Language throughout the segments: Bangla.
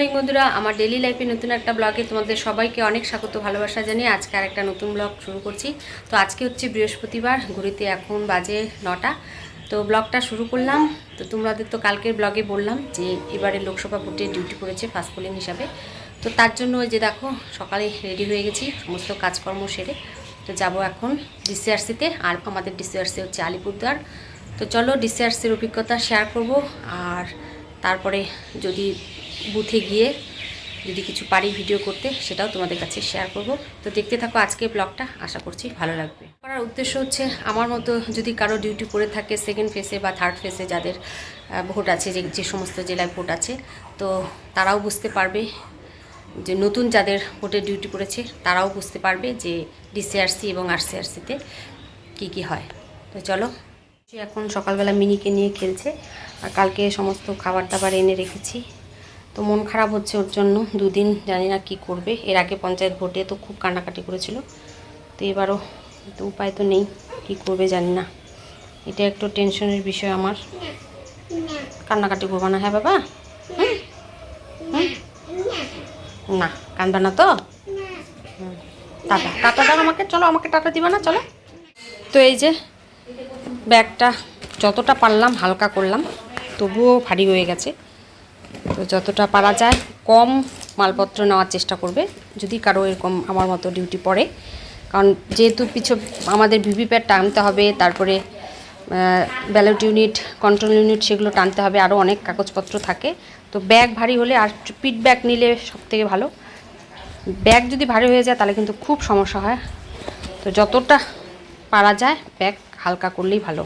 অনেক বন্ধুরা, আমার ডেলি লাইফে নতুন একটা ব্লগে তোমাদের সবাইকে অনেক স্বাগত, ভালোবাসা জানিয়ে আজকে আর একটা নতুন ব্লগ শুরু করছি। তো আজকে হচ্ছে বৃহস্পতিবার, ঘড়িতে এখন বাজে নটা। তো ব্লগটা শুরু করলাম। তো তোমাদের তো কালকের ব্লগে বললাম যে, এবারে লোকসভা ভোটে ডিউটি করেছে ফার্স্ট পোলিং হিসাবে। তো তার জন্য ওই যে দেখো, সকালে রেডি হয়ে গেছি, সমস্ত কাজকর্ম সেরে। তো যাব এখন ডিসিআরসিতে আর আমাদের ডিসিআরসি হচ্ছে আলিপুরদুয়ার। তো চলো ডিসিআরসির অভিজ্ঞতা শেয়ার করব, আর তারপরে যদি বুথে গিয়ে যদি কিছু পারি ভিডিও করতে, সেটাও তোমাদের কাছে শেয়ার করব। তো দেখতে থাকো আজকে ব্লগটা আশা করছি ভালো লাগবে। করার উদ্দেশ্য হচ্ছে, আমার মতো যদি কারও ডিউটি করে থাকে সেকেন্ড ফেসে বা থার্ড ফেসে যাদের ভোট আছে, যে যে সমস্ত জেলায় ভোট আছে, তো তারাও বুঝতে পারবে যে নতুন যাদের ভোটের ডিউটি করেছে তারাও বুঝতে পারবে যে ডিসিআরসি এবং আরসিআরসিতে কি কি হয়। তো চলো সে এখন সকালবেলা মিনিকে নিয়ে খেলছে, আর কালকে সমস্ত খাবার দাবার এনে রেখেছি। তো মন খারাপ হচ্ছে ওর জন্য। দুদিন জানি না কি করবে। এর আগে পঞ্চায়েত ভোটে তো খুব কান্নাকাটি করেছিল। তো এবারও তো উপায় তো নেই, কি করবে জানি না। এটা একটু টেনশনের বিষয় আমার। কান্নাকাটি করব না হ্যাঁ বাবা? না কান্দবে না তো। টাটা টাটা দাও আমাকে। চলো, আমাকে টাটা দিবা না, চলো। তো এই যে ব্যাগটা যতটা পারলাম হালকা করলাম, তবুও ভারী হয়ে গেছে। তো যতটা পারা যায়, কম মালপত্র নেওয়ার চেষ্টা করবে, যদি কারও এরকম আমার মতো ডিউটি পড়ে। কারণ যেহেতু পিছু, আমাদের ভিভিপ্যাট টানতে হবে, তারপরে ব্যালট ইউনিট কন্ট্রোল ইউনিট সেগুলো টানতে হবে আরও অনেক কাগজপত্র থাকে। তো ব্যাগ ভারী হলে আর পিট ব্যাগ নিলে সব থেকে ভালো। ব্যাগ যদি ভারী হয়ে যায়, তাহলে কিন্তু খুব সমস্যা হয়। তো যতটা পারা যায় ব্যাগ হালকা করলেই ভালো।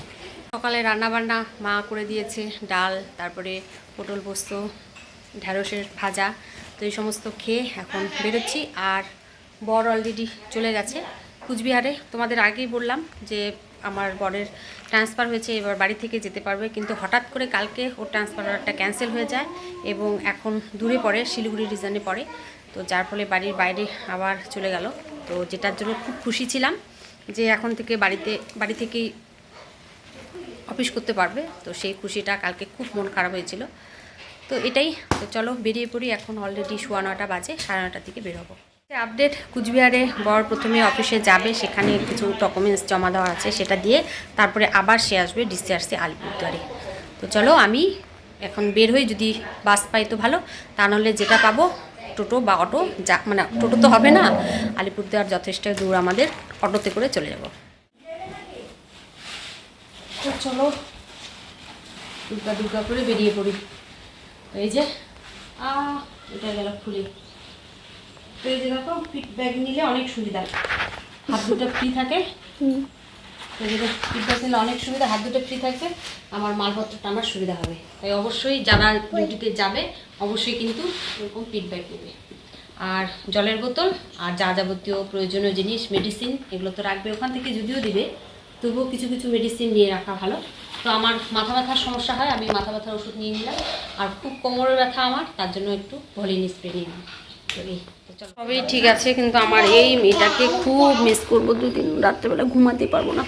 সকালে রান্নাবান্না মা করে দিয়েছে, ডাল, তারপরে পটল পোস্ত, ঢ্যাঁড়সের ভাজা, তো এই সমস্ত খেয়ে এখন বেরোচ্ছি। আর বর অলরেডি চলে গেছে কুচবিহারে। তোমাদের আগেই বললাম যে আমার বরের ট্রান্সফার হয়েছে, এবার বাড়ি থেকে যেতে পারবে। কিন্তু হঠাৎ করে কালকে ওর ট্রান্সফারটা ক্যান্সেল হয়ে যায় এবং এখন দূরে পড়ে শিলিগুড়ি রিজনে পড়ে। তো যার ফলে বাড়ির বাইরে আবার চলে গেল। তো যেটার জন্য খুব খুশি ছিলাম যে এখন থেকে বাড়িতে, বাড়ি থেকেই অফিস করতে পারবে। তো সেই খুশিটা কালকে খুব মন খারাপ হয়েছিল। তো এটাই। তো চলো বেরিয়ে পড়ি। এখন অলরেডি সোয়া নটা বাজে, সাড়ে নটার দিকে বেরোবো আপডেট কুচবিহারে বর প্রথমে অফিসে যাবে। সেখানে কিছু ডকুমেন্টস জমা দেওয়া আছে সেটা দিয়ে তারপরে আবার সে আসবে ডিসিআরসি আলিপুরদুয়ারে। তো চলো আমি এখন বের হই। যদি বাস পাই তো ভালো। তা নাহলে যেটা পাবো, টোটো বা অটো, যা মানে টোটো তো হবে না। আলিপুরদুয়ার যথেষ্ট দূর আমাদের। অটোতে করে চলে যাব। তো চলো দুর্গা দুর্গা করে বেরিয়ে পড়ি। এই যে আ এটা গেল খুলে। তো এই যে দেখো পিট ব্যাগ নিলে অনেক সুবিধা। হাত দুটো ফ্রি থাকে। তো যেটা পিট ব্যাগ নিলে অনেক সুবিধা হাত দুটো ফ্রি থাকবে আমার মালপত্র টানার সুবিধা হবে। তাই অবশ্যই যারা ডিউটিতে যাবে অবশ্যই কিন্তু এরকম পিট ব্যাগ নেবে। আর জলের বোতল আর যা যাবতীয় প্রয়োজনীয় জিনিস মেডিসিন এগুলো তো রাখবে ওখান থেকে যদিও দিবে। তবুও কিছু কিছু মেডিসিন নিয়ে রাখা ভালো। তো আমার মাথা ব্যথার সমস্যা হয় আমি মাথা ব্যথার ওষুধ নিয়ে নিলাম। আর খুব কোমরের ব্যথা আমার তার জন্য একটু ভলিনি স্প্রে নিয়ে নিলাম। সবই ঠিক আছে কিন্তু আমার এই মেয়েটাকে খুব মিস করব দুদিন রাত্রেবেলা ঘুমাতে পারব না।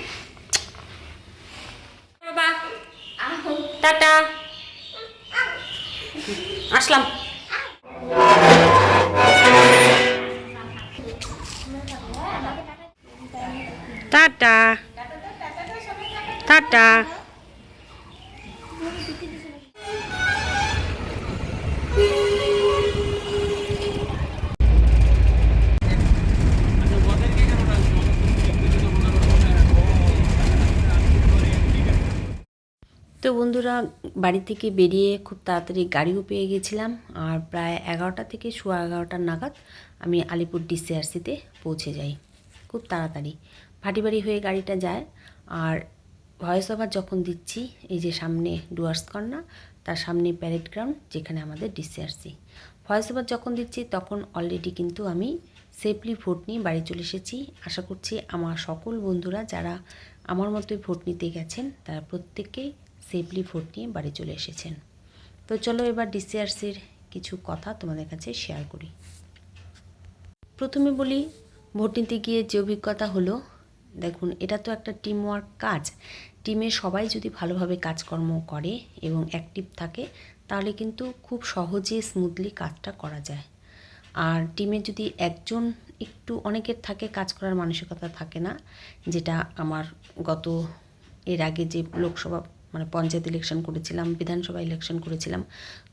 বাবা। টাটা। আসলাম। টাটা। টাটা। তো বন্ধুরা, বাড়ি থেকে বেরিয়ে খুব তাড়াতাড়ি গাড়িও পেয়ে গেছিলাম, আর প্রায় এগারোটা থেকে সোয়া এগারোটার নাগাদ আমি আলিপুর ডিসিআরসিতে পৌঁছে যাই, খুব তাড়াতাড়ি। ভাটি বাড়ি হয়ে গাড়িটা যায়, আর ভয়েস ওভার যখন দিচ্ছি, এই যে সামনে ডুয়ার্স কর্নার তার সামনে প্যারেড গ্রাউন্ড যেখানে আমাদের ডিসিআরসি ভয়েস ওভার যখন দিচ্ছি, তখন অলরেডি কিন্তু আমি সেফলি ভোট নিয়ে বাড়ি চলে এসেছি। আশা করছি আমার সকল বন্ধুরা যারা আমার মতোই ভোট নিতে গেছেন, তারা প্রত্যেকেই সেফলি ভোট নিয়ে বাড়ি চলে এসেছেন। তো চলো এবার ডিসিআরসির কিছু কথা তোমাদের কাছে শেয়ার করি। প্রথমে বলি ভোট নিতে গিয়ে যে অভিজ্ঞতা হলো দেখুন, এটা তো একটা টিম ওয়ার্ক কাজ টিমে সবাই যদি ভালোভাবে কাজকর্ম করে এবং অ্যাক্টিভ থাকে, তাহলে কিন্তু খুব সহজে স্মুথলি কাজটা করা যায়। আর টিমে যদি একজন একটু অনেকের থাকে, কাজ করার মানসিকতা থাকে না, যেটা আমার গত, এর আগে যে লোকসভা মানে পঞ্চায়েত ইলেকশন করেছিলাম, বিধানসভা ইলেকশন করেছিলাম,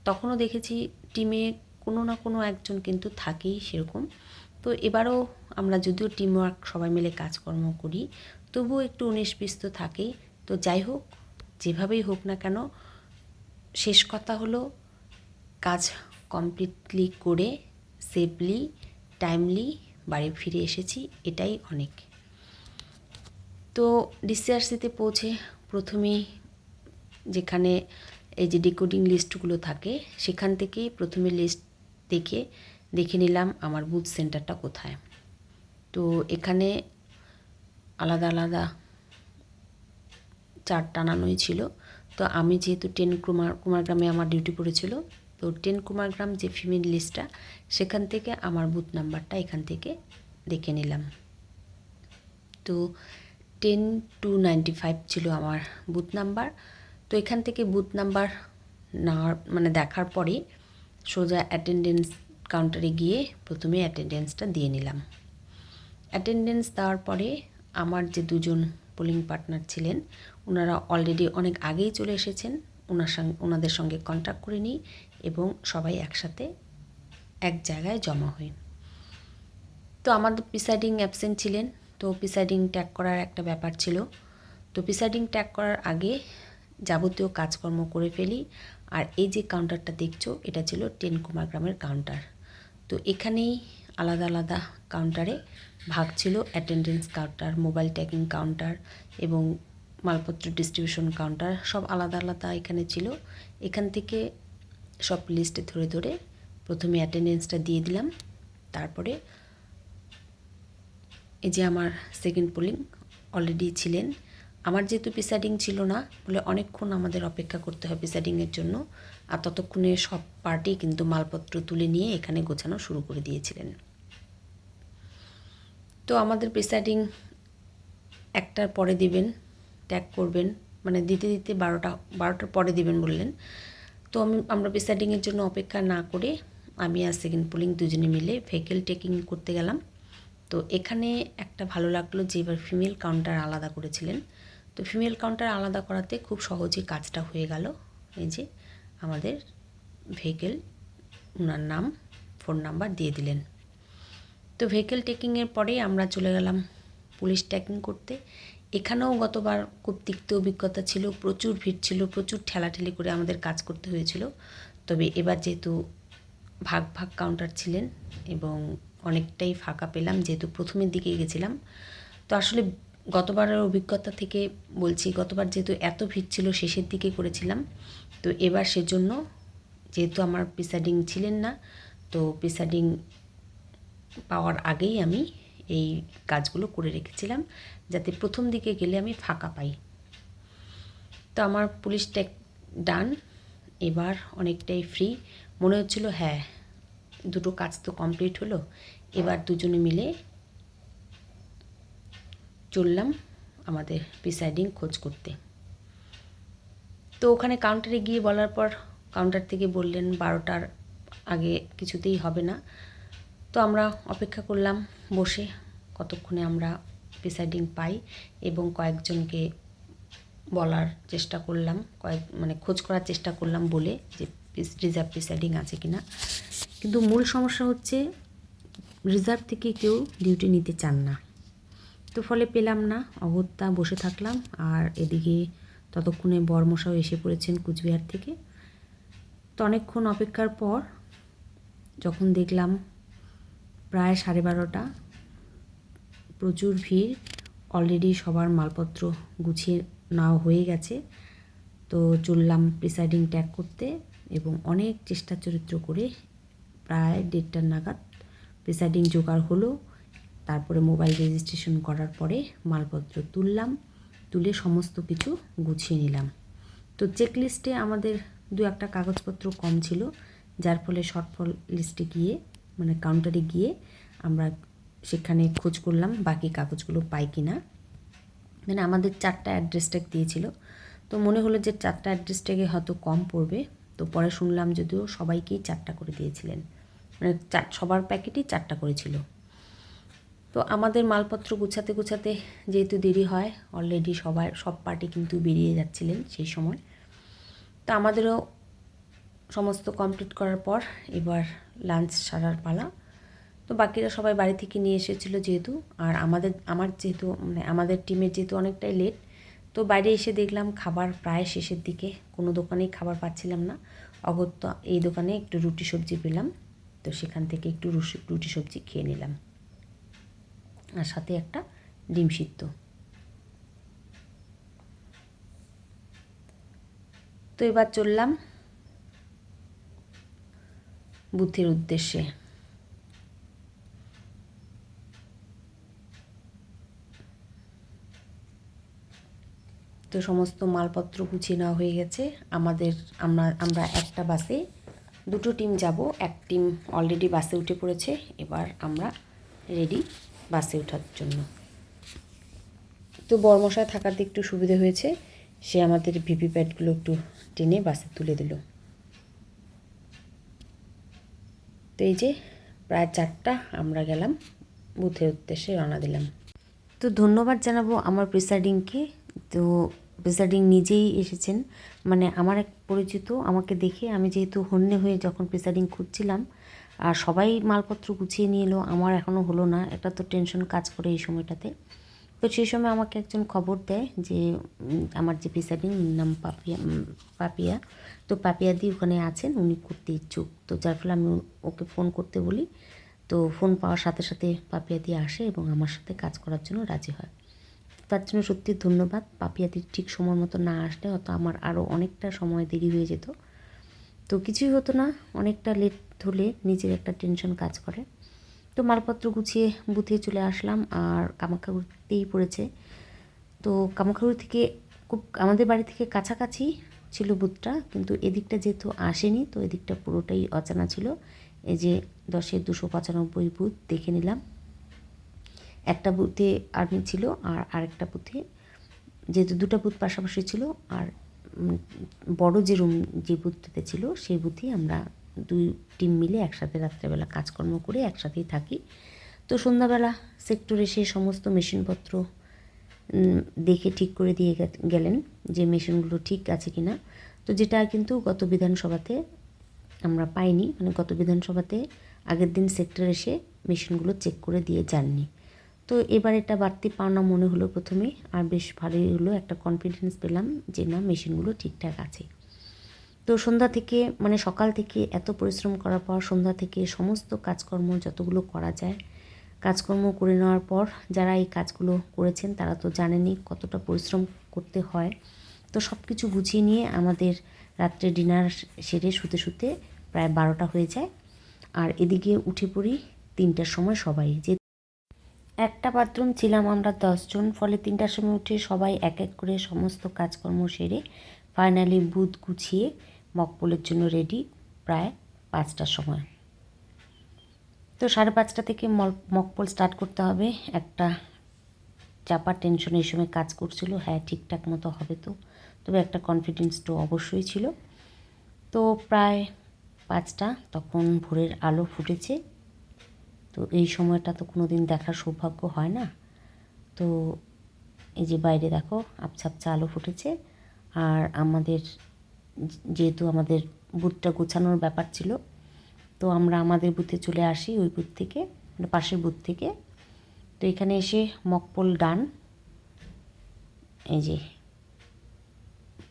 তখনও দেখেছি টিমে কোনো না কোনো একজন কিন্তু থাকেই সেরকম। তো এবারও আমরা যদিও টিম ওয়ার্ক সবাই মিলে কাজকর্ম করি, তবুও একটু উনিশ বিশ তো থাকেই। তো যাই হোক, যেভাবেই হোক না কেন, শেষ কথা হলো কাজ কমপ্লিটলি করে সেফলি টাইমলি বাড়ি ফিরে এসেছি, এটাই অনেক। তো ডিসিআরসিতে পৌঁছে প্রথমেই যেখানে এই যে ডিকোডিং লিস্টগুলো থাকে, সেখান থেকেই প্রথমে লিস্ট দেখে দেখে নিলাম আমার বুথ সেন্টারটা কোথায়। তো এখানে আলাদা আলাদা চার টানানোই ছিল। তো আমি যেহেতু টেন কুমার কুমারগ্রামে আমার ডিউটি পড়েছিল, তো টেন কুমারগ্রাম যে ফিমেল লিস্টটা, সেখান থেকে আমার বুথ নাম্বারটা এখান থেকে দেখে নিলাম। তো টেন টু নাইনটি ফাইভ ছিল আমার বুথ নাম্বার। তো এখান থেকে বুথ নাম্বার নেওয়ার মানে দেখার পরে সোজা অ্যাটেন্ডেন্স কাউন্টারে গিয়ে প্রথমে অ্যাটেন্ডেন্সটা দিয়ে নিলাম। অ্যাটেন্ডেন্স দেওয়ার পরে আমার যে দুজন পোলিং পার্টনার ছিলেন, ওনারা অলরেডি অনেক আগেই চলে এসেছেন। ওনার সঙ্গে ওনাদের সঙ্গে কন্ট্যাক্ট করে নিই এবং সবাই একসাথে এক জায়গায় জমা হই। তো আমাদের প্রিসাইডিং অ্যাবসেন্ট ছিলেন, তো প্রিসাইডিং ট্যাগ করার একটা ব্যাপার ছিল। তো প্রিসাইডিং ট্যাগ করার আগে যাবতীয় কাজকর্ম করে ফেলি। আর এই যে কাউন্টারটা দেখছ, এটা ছিল টেন কুমার গ্রামের কাউন্টার তো এখানেই আলাদা আলাদা কাউন্টারে ভাগ ছিল attendance counter mobile taking counter এবং মালপত্র ডিস্ট্রিবিউশন কাউন্টার সব আলাদা আলাদা এখানে ছিল। এখান থেকে সব লিস্টে ধরে ধরে প্রথমে অ্যাটেন্ডেন্সটা দিয়ে দিলাম, তারপরে এই যে আমার সেকেন্ড পোলিং অলরেডি ছিলেন। আমার যেহেতু প্রিসাইডিং ছিল না, বলে অনেকক্ষণ আমাদের অপেক্ষা করতে হয় প্রিসাইডিংয়ের জন্য। আর ততক্ষণে সব পার্টি কিন্তু মালপত্র তুলে নিয়ে এখানে গোছানো শুরু করে দিয়েছিলেন। তো আমাদের প্রিসাইডিং একটার পরে দিবেন, ট্যাগ করবেন মানে দিতে দিতে বারোটা, বারোটার পরে দিবেন বললেন। তো আমি, আমরা প্রিসাইডিংয়ের জন্য অপেক্ষা না করে আমি আর সেকেন্ড পোলিং দুজনে মিলে ভেহিকেল টেকিং করতে গেলাম। তো এখানে একটা ভালো লাগল যে এবার ফিমেল কাউন্টার আলাদা করেছিলেন। তো ফিমেল কাউন্টার আলাদা করাতে খুব সহজেই কাজটা হয়ে গেল। এই যে আমাদের ভেহিকেল ওনার নাম ফোন নাম্বার দিয়ে দিলেন। তো ভেহিকেল টেকিংয়ের পরেই আমরা চলে গেলাম পুলিশ ট্যাকিং করতে। এখানেও গতবার খুব তিক্ত অভিজ্ঞতা ছিল, প্রচুর ভিড় ছিল, প্রচুর ঠেলাঠেলি করে আমাদের কাজ করতে হয়েছিল। তবে এবার যেহেতু ভাগ ভাগ কাউন্টার ছিলেন এবং অনেকটাই ফাঁকা পেলাম, যেহেতু প্রথমের দিকে গেছিলাম। তো আসলে গতবারের অভিজ্ঞতা থেকে বলছি, গতবার যেহেতু এত ভিড় ছিল, শেষের দিকে করেছিলাম। তো এবার সেজন্য যেহেতু আমার প্রিসাইডিং ছিলেন না, তো প্রিসাইডিং পাওয়ার আগেই আমি এই কাজগুলো করে রেখেছিলাম, যাতে প্রথম দিকে গেলে আমি ফাঁকা পাই। তো আমার পুলিশ ট্যাক ডান, এবার অনেকটাই ফ্রি মনে হচ্ছিল হ্যাঁ দুটো কাজ তো কমপ্লিট হলো, এবার দুজনে মিলে চললাম আমাদের প্রিসাইডিং খোঁজ করতে। তো ওখানে কাউন্টারে গিয়ে বলার পর কাউন্টার থেকে বললেন, বারোটার আগে কিছুতেই হবে না। তো আমরা অপেক্ষা করলাম বসে, কতক্ষণে আমরা প্রিসাইডিং পাই এবং কয়েকজনকে বলার চেষ্টা করলাম, কয়েক মানে খোঁজ করার চেষ্টা করলাম বলে যে রিজার্ভ প্রিসাইডিং আছে কি না কিন্তু মূল সমস্যা হচ্ছে রিজার্ভ থেকে কেউ ডিউটি নিতে চান না। তো ফলে পেলাম না, অগত্যা বসে থাকলাম আর এদিকে ততক্ষণে বরমশাও এসে পড়েছেন কুচবিহার থেকে। তো অনেকক্ষণ অপেক্ষার পর যখন দেখলাম প্রায় সাড়ে বারোটা, প্রচুর ভিড় অলরেডি সবার মালপত্র গুছিয়ে নেওয়া হয়ে গেছে। তো চললাম প্রিসাইডিং ট্যাগ করতে এবং অনেক চেষ্টা চরিত্র করে প্রায় দেড়টার নাগাদ প্রিসাইডিং জোগাড় হলো। তারপরে মোবাইল রেজিস্ট্রেশন করার পরে মালপত্র তুললাম, তুলে সমস্ত কিছু গুছিয়ে নিলাম। তো চেক লিস্টে আমাদের দু একটা কাগজপত্র কম ছিল, যার ফলে শর্টফল লিস্টে গিয়ে মানে কাউন্টারে গিয়ে আমরা সেখানে খোঁজ করলাম বাকি কাগজগুলো পাই কি না মানে আমাদের চারটা অ্যাড্রেস ট্যাগ দিয়েছিল। তো মনে হলো যে চারটা অ্যাড্রেস ট্যাগে হয়তো কম পড়বে। তো পরে শুনলাম যদিও সবাইকেই চারটা করে দিয়েছিলেন। মানে চার সবার প্যাকেটই চারটা করেছিল। তো আমাদের মালপত্র গুছাতে গুছাতে যেহেতু দেরি হয় অলরেডি সবাই, সব পার্টি কিন্তু বেরিয়ে যাচ্ছিলেন সেই সময়। তো আমাদেরও সমস্ত কমপ্লিট করার পর এবার লাঞ্চ সারার পালা। তো বাকিরা সবাই বাড়ি থেকে নিয়ে এসেছিল যেহেতু, আর আমাদের, আমার যেহেতু মানে আমাদের টিমের যেহেতু অনেকটাই লেট তো বাইরে এসে দেখলাম খাবার প্রায় শেষের দিকে, কোনো দোকানেই খাবার পাচ্ছিলাম না। অগত্য এই দোকানে একটু রুটি সবজি পেলাম, তো সেখান থেকে একটু রুটি সবজি খেয়ে নিলাম। আর সাথে একটা ডিম সিদ্ধ। তো এবার চললাম বুথের উদ্দেশ্যে। তো সমস্ত মালপত্র গুছিয়ে নেওয়া হয়ে গেছে। আমাদের, আমরা আমরা একটা বাসে দুটো টিম যাব। এক টিম অলরেডি বাসে উঠে পড়েছে। এবার আমরা রেডি বাসে ওঠার জন্য। তো বর্মশায় থাকাতে একটু সুবিধে হয়েছে। সে আমাদের ভিপি প্যাডগুলো একটু টেনে বাসে তুলে দিল। তো এই যে প্রায় চারটা আমরা গেলাম। বুথের উদ্দেশ্যে রওনা দিলাম। তো ধন্যবাদ জানাব আমার প্রিসাইডিংকে। তো প্রিসাইডিং নিজেই এসেছেন। মানে আমার এক পরিচিত আমাকে দেখে আমি যেহেতু হন্যে হয়ে যখন প্রিসাইডিং খুঁজছিলাম আর সবাই মালপত্র গুছিয়ে নিয়ে এলো, আমার এখনও হলো না। একটা তো টেনশন কাজ করে এই সময়টাতে। তো সেই সময় আমাকে একজন খবর দেয় যে আমার যে প্রিসাইডিং নাম পাপিয়া পাপিয়া। তো পাপিয়া দি ওখানে আছেন, উনি করতে ইচ্ছুক। তো যার ফলে আমি ওকে ফোন করতে বলি। তো ফোন পাওয়ার সাথে সাথে পাপিয়া দি আসে এবং আমার সাথে কাজ করার জন্য রাজি হয়। তার জন্য সত্যি ধন্যবাদ। পাপিয়াদি ঠিক সময় মতো না আসলে হয়তো আমার আরও অনেকটা সময় দেরি হয়ে যেত। তো কিছুই হতো না, অনেকটা লেট হলে নিজের একটা টেনশন কাজ করে। তো মালপত্র গুছিয়ে বুথে চলে আসলাম আর কামাখ্যাগুড়িতেই পড়েছে। তো কামাখ্যাগুড়ি থেকে খুব আমাদের বাড়ি থেকে কাছাকাছি ছিল বুথটা, কিন্তু এদিকটা যেহেতু আসেনি, তো এদিকটা পুরোটাই অজানা ছিল। এই যে দশের দুশো পঁচানব্বই বুথ দেখে নিলাম। একটা বুথে আর্মি ছিল আর আরেকটা বুথে যেহেতু দুটো বুথ পাশাপাশি ছিল আর বড় যে রুম যে বুথটাতে ছিল, সেই বুথেই আমরা দুই টিম মিলে একসাথে রাত্রেবেলা কাজকর্ম করে একসাথেই থাকি। তো সন্ধ্যাবেলা সেক্টরে সে সমস্ত মেশিনপত্র দেখে ঠিক করে দিয়ে গেলেন যে মেশিনগুলো ঠিক আছে কি না তো যেটা কিন্তু গত বিধানসভাতে আমরা পাইনি মানে গত বিধানসভাতে আগের দিন সেক্টর এসে মেশিনগুলো চেক করে দিয়ে যাননি। তো এবার এটা বাড়তি পাওনা মনে হলো প্রথমে, আর বেশ ভালোই হলো, একটা কনফিডেন্স পেলাম যে না, মেশিনগুলো ঠিকঠাক আছে। তো সন্ধ্যা থেকে মানে সকাল থেকে এত পরিশ্রম করার পর সন্ধ্যা থেকে সমস্ত কাজকর্ম যতগুলো করা যায়, কাজকর্ম করে নেওয়ার পর যারা এই কাজগুলো করেছেন তারা তো জানেনই কতটা পরিশ্রম করতে হয়। তো সব কিছু গুছিয়ে নিয়ে আমাদের রাত্রে ডিনার সেরে শুতে শুতে প্রায় বারোটা হয়ে যায়। আর এদিকে উঠে পড়ি তিনটার সময় সবাই। যে একটা বাথরুম ছিলাম আমরা দশজন, ফলে তিনটার সময় উঠে সবাই এক এক করে সমস্ত কাজকর্ম সেরে ফাইনালি বুথ গুছিয়ে মকপলের জন্য রেডি প্রায় পাঁচটার সময়। তো সাড়ে পাঁচটা থেকে মকপল স্টার্ট করতে হবে। একটা চাপা টেনশন এই সময় কাজ করছিল। হ্যাঁ ঠিকঠাক মতো হবে তো। তবে একটা কনফিডেন্স তো অবশ্যই ছিল। তো প্রায় পাঁচটা তখন ভোরের আলো ফুটেছে। তো এই সময়টা তো কোনো দিন দেখার সৌভাগ্য হয় না। তো এই যে বাইরে দেখো, আবছা আবছা আলো ফুটেছে। আর আমাদের যেহেতু আমাদের বুথটা গোছানোর ব্যাপার ছিল, তো আমরা আমাদের বুথে চলে আসি ওই বুথ থেকে মানে পাশের বুথ থেকে। তো এখানে এসে মকপল ডান এই যে,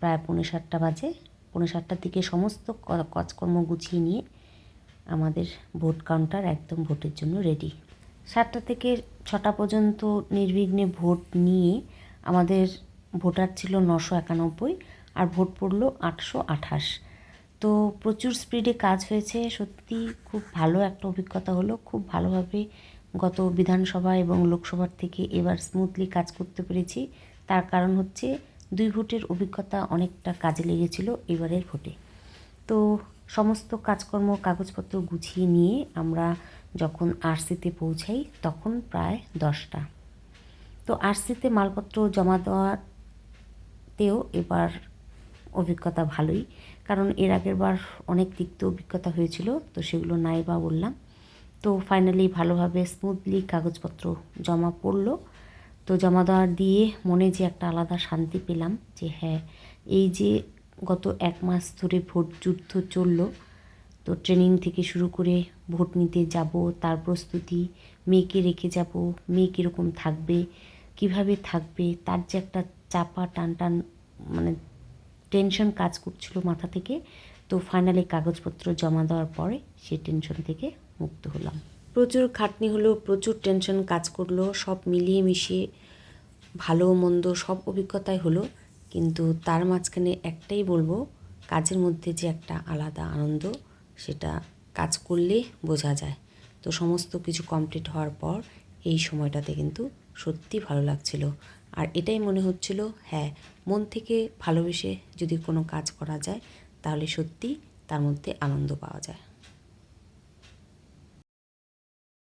প্রায় পৌনে সাতটা বাজে। পৌনে সাতটার দিকে সমস্ত কাজকর্ম গুছিয়ে নিয়ে আমাদের ভোট কাউন্টার একদম ভোটের জন্য রেডি সাতটা থেকে ছটা পর্যন্ত নির্বিঘ্নে ভোট নিয়ে আমাদের ভোটার ছিল নশো একানব্বই। আর ভোট পড়ল আটশো আঠাশ। তো প্রচুর স্পিডে কাজ হয়েছে। সত্যি খুব ভালো একটা অভিজ্ঞতা হলো। খুব ভালোভাবে গত বিধানসভা এবং লোকসভার থেকে এবার স্মুথলি কাজ করতে পেরেছি। তার কারণ হচ্ছে দুই ভোটের অভিজ্ঞতা অনেকটা কাজে লেগেছিল এবারের ভোটে। তো সমস্ত কাজকর্ম কাগজপত্র গুছিয়ে নিয়ে আমরা যখন আরসিতে পৌঁছাই তখন প্রায় দশটা। তো আরসিতে মালপত্র জমা দেওয়াতেও এবার অভিজ্ঞতা ভালোই। কারণ এর আগের বার অনেক তিক্ত অভিজ্ঞতা হয়েছিল, তো সেগুলো নাই বা বললাম। তো ফাইনালি ভালোভাবে স্মুথলি কাগজপত্র জমা পড়ল। তো জমা দেওয়ার দিয়ে মনে যে একটা আলাদা শান্তি পেলাম যে হ্যাঁ এই যে গত এক মাস ধরে ভোট যুদ্ধ চলল, তো ট্রেনিং থেকে শুরু করে ভোট নিতে যাব, তার প্রস্তুতি, মেয়েকে রেখে যাব, মেয়ে কীরকম থাকবে, কীভাবে থাকবে, তার যে একটা চাপা টান টান মানে টেনশন কাজ করছিল মাথা থেকে। তো ফাইনালি কাগজপত্র জমা দেওয়ার পরে সেই টেনশন থেকে মুক্ত হলাম। প্রচুর খাটনি হলো, প্রচুর টেনশন কাজ করল, সব মিলিয়ে মিশিয়ে ভালো মন্দ সব অভিজ্ঞতাই হলো। কিন্তু তার মাঝখানে একটাই বলব, কাজের মধ্যে যে একটা আলাদা আনন্দ, সেটা কাজ করলে বোঝা যায়। তো সমস্ত কিছু কমপ্লিট হওয়ার পর এই সময়টাতে কিন্তু সত্যি ভালো লাগছিল। আর এটাই মনে হচ্ছিল হ্যাঁ মন থেকে ভালোবেসে যদি কোনো কাজ করা যায়, তাহলে সত্যি তার মধ্যে আনন্দ পাওয়া যায়।